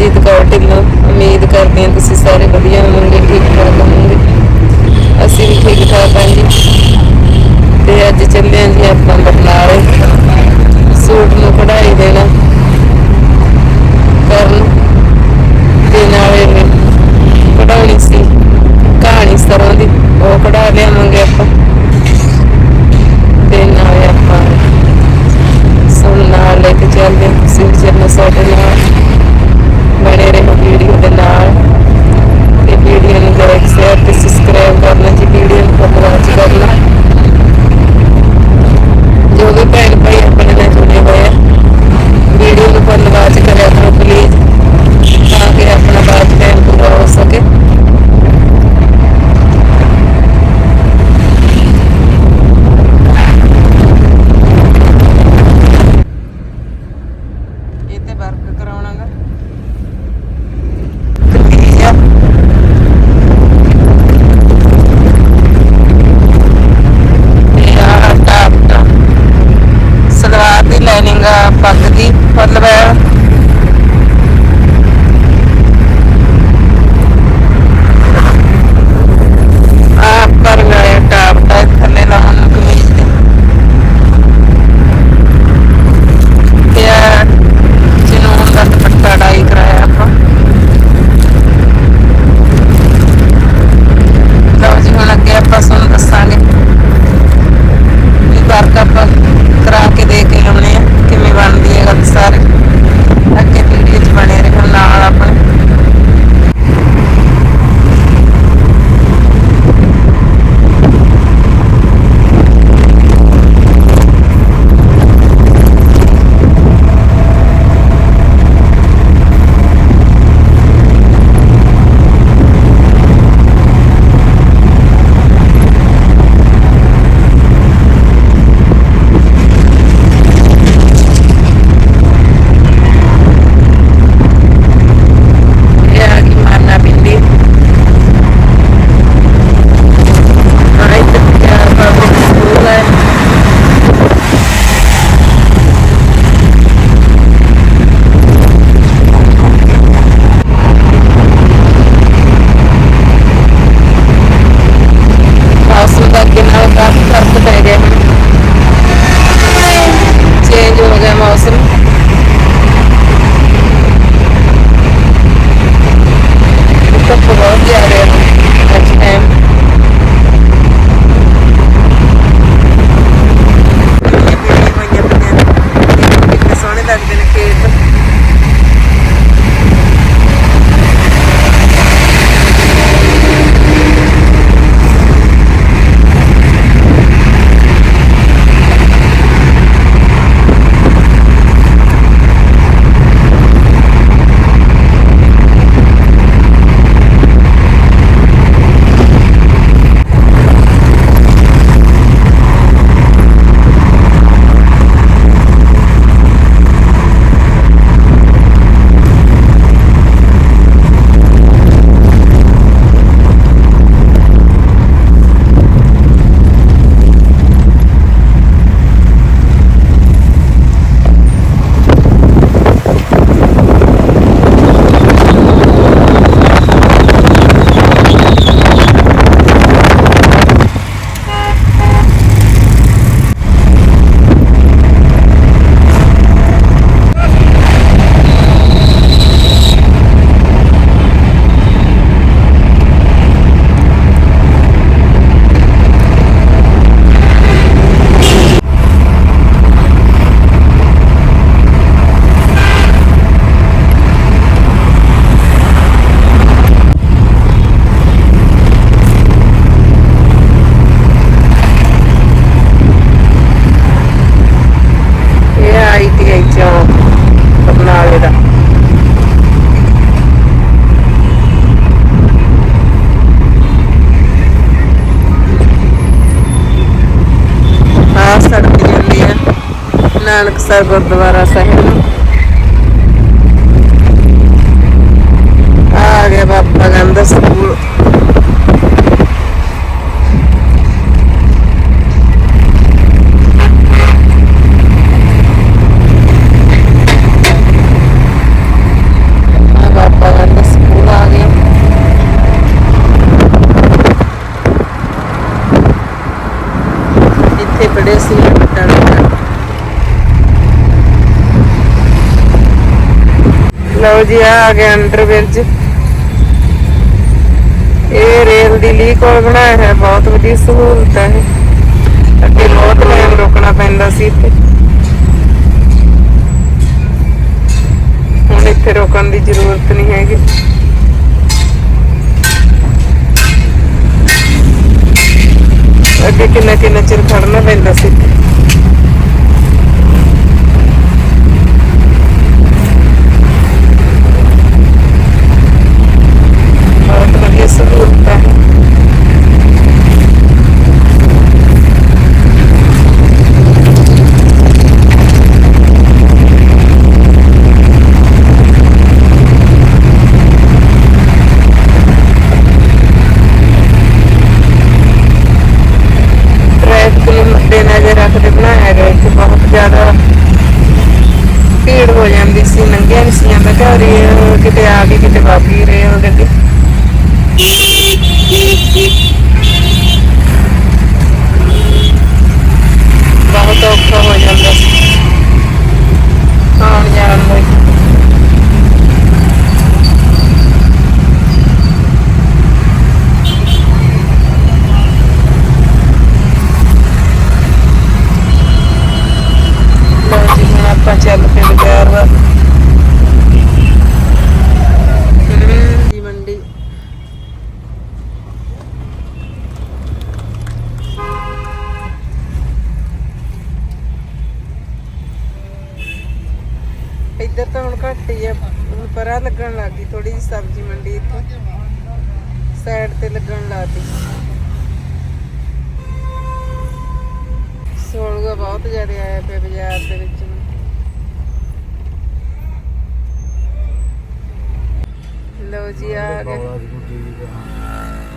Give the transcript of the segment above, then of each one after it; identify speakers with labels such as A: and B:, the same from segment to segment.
A: ਸਰਬਜੀਤ ਕੌਰ ਢਿੱਲੋਂ, ਉਮੀਦ ਕਰਦੇ ਹਾਂ ਤੁਸੀਂ ਸਾਰੇ ਵਧੀਆ ਹੋਵੋਗੇ, ਠੀਕ ਠਾਕ ਹੋਵੋਗੇ। ਅਸੀਂ ਵੀ ਠੀਕ ਠਾਕ ਹਾਂ ਜੀ। ਤੇ ਅੱਜ ਚੱਲੇ ਹਾਂ ਜੀ ਆਪਾਂ ਬਰਨਾਲੇ। ਸੂਟ ਨੂੰ ਕਢਾਈ ਦੇਣਾ। ਕਰਨ। ਤੇ ਨਾਲੇ ਕਢਾਉਣੀ ਸੀ, ਕਹਾਣੀ ਸਰੋਂ ਦੀ, ਉਹ ਕਢਾ ਲਿਆਵਾਂਗੇ। ਨਾਨਕਸਰ ਗੁਰਦੁਆਰਾ ਸਾਹਿਬ। ਆ ਗਿਆ ਬਾਬਾ ਗੰਦਰ ਸਕੂਲ। ਲਓ ਜੀ ਆ ਆ ਗਿਆ ਅੰਡਰ ਬ੍ਰਿਜ ਇਹ ਰੇਲ ਦੀ ਲੀ ਕੋਲ ਬਣਾਇਆ ਹੈ ਬਹੁਤ ਵਧੀਆ ਸਹੂਲਤ ਹੈ ਇਹ। ਅੱਗੇ ਜਾਂਦੀ ਸੀ ਲੰਘਿਆ ਨਹੀਂ ਸੀ ਜਾਂਦਾ ਕਿ ਰੇਲ ਕਿਤੇ ਆ ਗਈ ਕਿਤੇ ਬਾਕੀ ਰੇਲ ਦੇ ਅੱਗੇ ਬਹੁਤ ਔਖਾ ਹੋ ਜਾਂਦਾ ਸੀ ਆਉਣ ਜਾਣ ਲਈ ਲਓ ਜੀ ਹੁਣ ਆਪਾਂ ਚੱਲ ਪਏ ਬਾਜ਼ਾਰ ਵੱਲ ਜੀ ਮੰਡੀ ਇੱਧਰ ਤਾਂ ਹੁਣ ਘੱਟ ਹੀ ਆ ਹੁਣ ਪਰਾਂ ਲੱਗਣ ਲੱਗ ਗਈ ਥੋੜੀ ਜਿਹੀ ਸਬਜ਼ੀ ਮੰਡੀ ਇੱਥੇ ਸਾਈਡ ਤੇ ਲੱਗਣ ਲੱਗੀ ਸੋਲੂਗਾ ਬਹੁਤ ਜ਼ਿਆਦਾ ਆਇਆ ਪਿਆ ਬਾਜ਼ਾਰ ਦੇ ਵਿੱਚ। ਲਓ ਜੀ ਆ ਗਏ।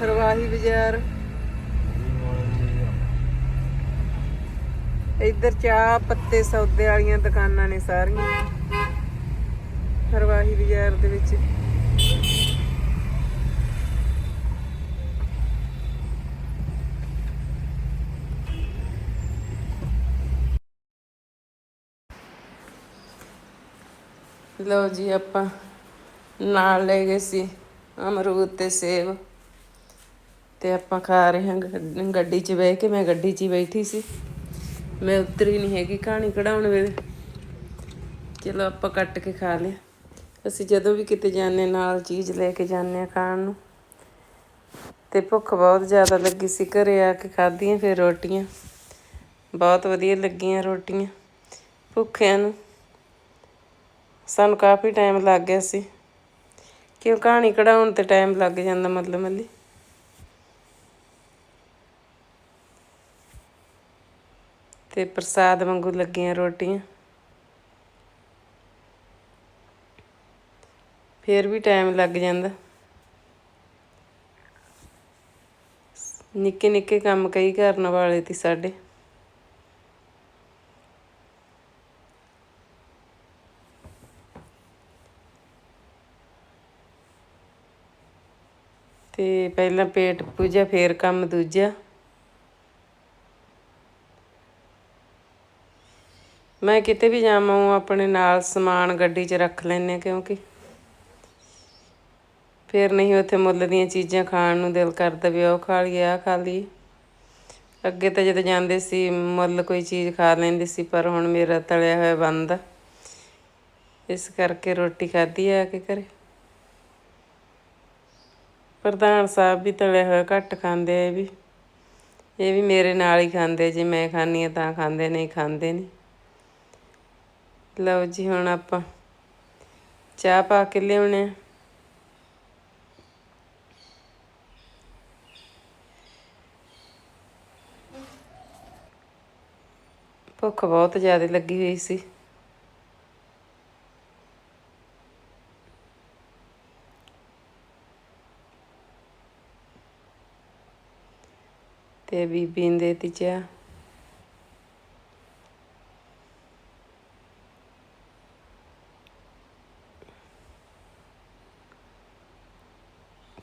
A: ਹਰਵਾਹੀ ਬਾਜ਼ਾਰ। ਇੱਧਰ ਚਾਹ ਪੱਤੇ ਸੌਦੇ ਵਾਲੀਆਂ ਦੁਕਾਨਾਂ ਨੇ ਸਾਰੀਆਂ। ਹਰਵਾਹੀ ਬਾਜ਼ਾਰ ਦੇ ਵਿੱਚ। ਲਓ ਜੀ ਆਪਾਂ ਨਾਲ ਲੈ ਗਏ ਸੀ ਅਮਰੂਦ ਤੇ ਸੇਬ ਤੇ ਆਪਾਂ ਖਾ ਰਹੇ ਹਾਂ ਗੱਡ- ਗੱਡੀ 'ਚ ਬਹਿ ਕੇ ਮੈਂ ਗੱਡੀ 'ਚ ਹੀ ਬੈਠੀ ਸੀ। ਮੈਂ ਉਤਰੀ ਨਹੀਂ ਹੈਗੀ ਕਹਾਣੀ ਕਢਾਉਣ ਵੇਲੇ। ਚਲੋ ਆਪਾਂ ਕੱਟ ਕੇ ਖਾ ਲਿਆ। ਅਸੀਂ ਜਦੋਂ ਵੀ ਕਿਤੇ ਜਾਂਦੇ ਨਾਲ ਚੀਜ਼ ਲੈ ਕੇ ਜਾਂਦੇ ਆ ਖਾਣ ਨੂੰ। ਤੇ ਭੁੱਖ ਬਹੁਤ ਜ਼ਿਆਦਾ ਲੱਗੀ ਸੀ, ਘਰੇ ਆ ਕੇ ਖਾਧੀਆਂ ਫਿਰ ਰੋਟੀਆਂ। ਬਹੁਤ ਵਧੀਆ ਲੱਗੀਆਂ ਰੋਟੀਆਂ ਭੁੱਖਿਆਂ ਨੂੰ। ਸਾਨੂੰ ਕਾਫੀ ਟਾਈਮ ਲੱਗ ਗਿਆ ਸੀ। ਕਿਉਂ ਕਹਾਣੀ ਕਢਾਉਣ ਤੇ ਟਾਈਮ ਲੱਗ ਜਾਂਦਾ ਮਤਲਬ ਮੱਲੀ ਤੇ ਪ੍ਰਸਾਦ ਵਾਂਗੂ ਲੱਗੀਆਂ ਰੋਟੀਆਂ। ਫੇਰ ਵੀ ਟਾਈਮ ਲੱਗ ਜਾਂਦਾ। ਨਿੱਕੇ ਨਿੱਕੇ ਕੰਮ ਕਈ ਕਰਨ ਵਾਲੇ ਸੀ ਸਾਡੇ। ਤੇ ਪਹਿਲਾਂ ਪੇਟ ਪੂਜਾ, ਫੇਰ ਕੰਮ ਦੂਜਾ। ਮੈਂ ਕਿਤੇ ਵੀ ਜਾਵਾਂ, ਉਹ ਆਪਣੇ ਨਾਲ ਸਮਾਨ ਗੱਡੀ 'ਚ ਰੱਖ ਲੈਂਦੇ ਹਾਂ ਕਿਉਂਕਿ। ਫਿਰ ਨਹੀਂ ਉੱਥੇ ਮੁੱਲ ਦੀਆਂ ਚੀਜ਼ਾਂ ਖਾਣ ਨੂੰ ਦਿਲ ਕਰਦਾ ਵੀ ਉਹ ਖਾ ਲਈਏ, ਆਹ ਖਾ ਲਈਏ। ਅੱਗੇ ਤਾਂ ਜਦੋਂ ਜਾਂਦੇ ਸੀ, ਮੁੱਲ ਕੋਈ ਚੀਜ਼ ਖਾ ਲੈਂਦੇ ਸੀ, ਪਰ ਹੁਣ ਮੇਰਾ ਤਲਿਆ ਹੋਇਆ ਬੰਦ ਆ। ਇਸ ਕਰਕੇ ਰੋਟੀ ਖਾਧੀ ਆ ਕੇ ਘਰੇ। ਪ੍ਰਧਾਨ ਸਾਹਿਬ ਵੀ ਤਲਿਆ ਹੋਇਆ ਘੱਟ ਖਾਂਦੇ ਆ ਇਹ ਵੀ। ਇਹ ਵੀ ਮੇਰੇ ਨਾਲ ਹੀ ਖਾਂਦੇ ਜੇ ਮੈਂ ਖਾਂਦੀ ਆ ਤਾਂ ਖਾਂਦੇ, ਨਹੀਂ ਖਾਂਦੇ ਨਹੀਂ ਲਓ ਜੀ ਹੁਣ ਆਪਾਂ ਚਾਹ ਪਾ ਕੇ ਲਿਆਉਣੇ ਆ। ਭੁੱਖ ਬਹੁਤ ਜ਼ਿਆਦਾ ਲੱਗੀ ਹੋਈ ਸੀ। ਤੇ ਬੀਬੀ ਨੇ ਦੇਤੀ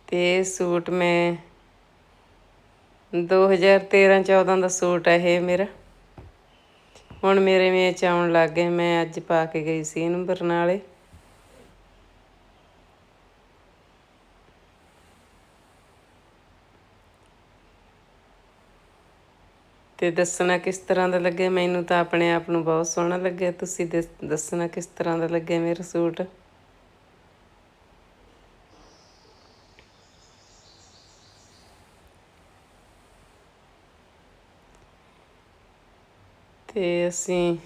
A: ਤੇ ਸੂਟ ਮੈਂ 2013 14 ਦਾ ਸੂਟ ਹੈ ਇਹ ਮੇਰਾ। ਹੁਣ ਮੇਰੇ ਮੇਚ ਆਉਣ ਲੱਗ ਗਏ। ਮੈਂ ਅੱਜ ਪਾ ਕੇ ਗਈ ਸੀ ਇਹਨੂੰ ਬਰਨਾਲੇ। ਤੇ ਦੱਸਣਾ ਕਿਸ ਤਰ੍ਹਾਂ ਦਾ ਲੱਗਿਆ ਮੈਨੂੰ ਤਾਂ ਆਪਣੇ ਆਪ ਨੂੰ ਬਹੁਤ ਸੋਹਣਾ ਲੱਗਿਆ। ਤੁਸੀਂ ਦੱਸ- ਦੱਸਣਾ ਕਿਸ ਤਰ੍ਹਾਂ ਦਾ ਲੱਗਿਆ ਮੇਰਾ ਸੂਟ? ਤੇ ਅਸੀਂ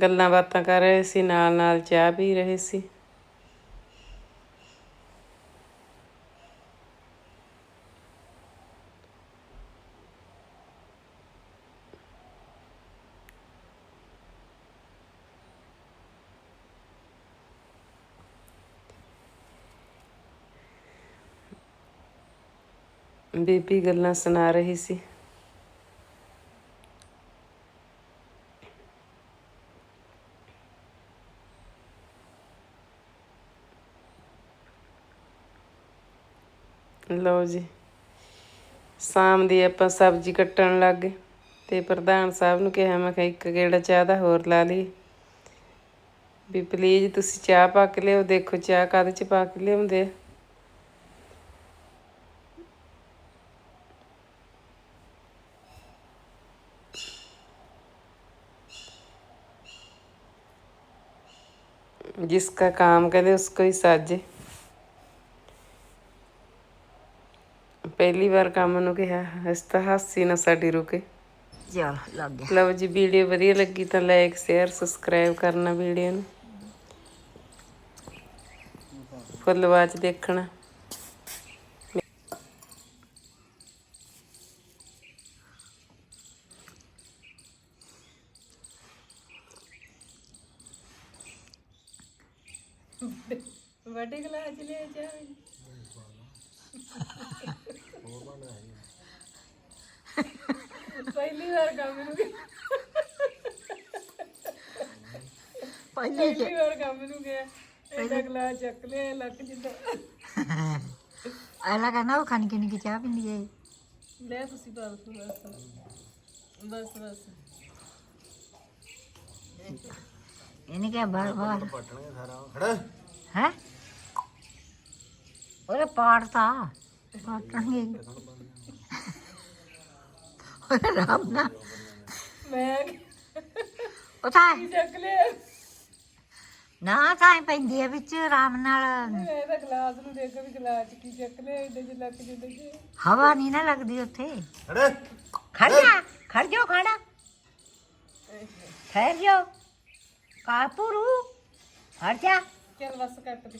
A: ਗੱਲਾਂ ਬਾਤਾਂ ਕਰ ਰਹੇ ਸੀ ਨਾਲ ਨਾਲ ਚਾਹ ਪੀ ਰਹੇ ਸੀ। ਬੀਬੀ ਗੱਲਾਂ ਸੁਣਾ ਰਹੀ ਸੀ। ਲਓ ਜੀ, ਸ਼ਾਮ ਦੀ ਆਪਾਂ ਸਬਜ਼ੀ ਕੱਟਣ ਲੱਗ ਗਏ ਤੇ ਪ੍ਰਧਾਨ ਸਾਹਿਬ ਨੂੰ ਕਿਹਾ, ਮੈਂ ਕਿਹਾ ਇੱਕ ਗੇੜਾ ਚਾਹ ਦਾ ਹੋਰ ਲਾ ਲਈ ਵੀ ਪਲੀਜ਼ ਤੁਸੀਂ ਚਾਹ ਪਾ ਕੇ ਲਿਓ ਦੇਖੋ ਚਾਹ ਕਾਹਦੇ ਚ ਪਾ ਕੇ ਲਿਆਉਂਦੇ ਆ। जिसका काम करे उसको ही साजे ਪਹਿਲੀ ਵਾਰ ਕੰਮ ਨੂੰ ਕਿਹਾ ਇਸ ਤਾਂ ਹਾਸੀ ਨਾ ਸਾਡੀ ਰੁਕੇ
B: ਚਲ ਲੱਗ ਗਿਆ
A: ਲਓ ਜੀ ਵੀਡੀਓ ਵਧੀਆ ਲੱਗੀ ਤਾਂ ਲਾਈਕ ਸ਼ੇਅਰ ਸਬਸਕ੍ਰਾਈਬ ਕਰਨਾ ਵੀਡੀਓ ਨੂੰ ਫੁੱਲ ਵਾਚ ਦੇਖਣਾ ਵੱਡੇ ਗਲਾਸ ਲੈ ਜਾ ਪਹਿਲੀ ਵਾਰ ਕੰਮ ਨੂੰ
B: ਪਹਿਲੇ
A: ਪਹਿਲੀ ਵਾਰ ਕੰਮ ਨੂੰ ਗਿਆ। ਇਹਦਾ ਗਲਾਸ ਚੱਕ ਲਿਆ ਲੱਕ ਜਿੱਦਾਂ।
B: ਆਲਾ ਕਹਿੰਦਾ ਉਹ ਖਾਣੀ ਕਿੰਨੀ ਕੀ ਚਾਹ ਪੀਂਦੀ ਏ
A: ਲੈ ਤੁਸੀਂ ਬਸ ਬਸ। ਬਸ ਬਸ।
B: ਇਹਨੇ ਕਿਹਾ ਬਾਰ ਬਾਰ
C: ਪਟਣਗੇ ਸਾਰਾ ਖੜਾ।
B: ਹੈ? ਉਹਦੇ ਪਾੜਤਾ ਪਾਟਣਗੇ ਉਹਦੇ ਰਾਮ ਨਾ
A: ਮੈਂ ਚੱਕ ਲਿਆ?
B: ਨਾ ਤਾਂ ਪੈਂਦੀ ਹੈ ਵਿੱਚ ਆਰਾਮ ਨਾਲ।
A: ਇਹਦਾ ਗਲਾਸ ਨੂੰ ਦੇਖ ਵੀ ਗਲਾਸ ਕੀ ਚੱਕ ਲਿਆ ਇਹਦੇ ਚ ਲੱਕ ਜਿੱਦਾਂ ਚ
B: ਹਵਾ ਨਹੀਂ ਨਾ ਲੱਗਦੀ ਉੱਥੇ।
C: ਖੜੇ।
B: ਖੜ ਜਾ ਖੜ ਜਾਓ ਖੜਾ। ਠਹਿਰ ਜਾਓ। ਕਾਪੂਰੂ। ਹਟ ਜਾ।
A: ਚੱਲ ਬਸ ਕੱਟ ਦੇ।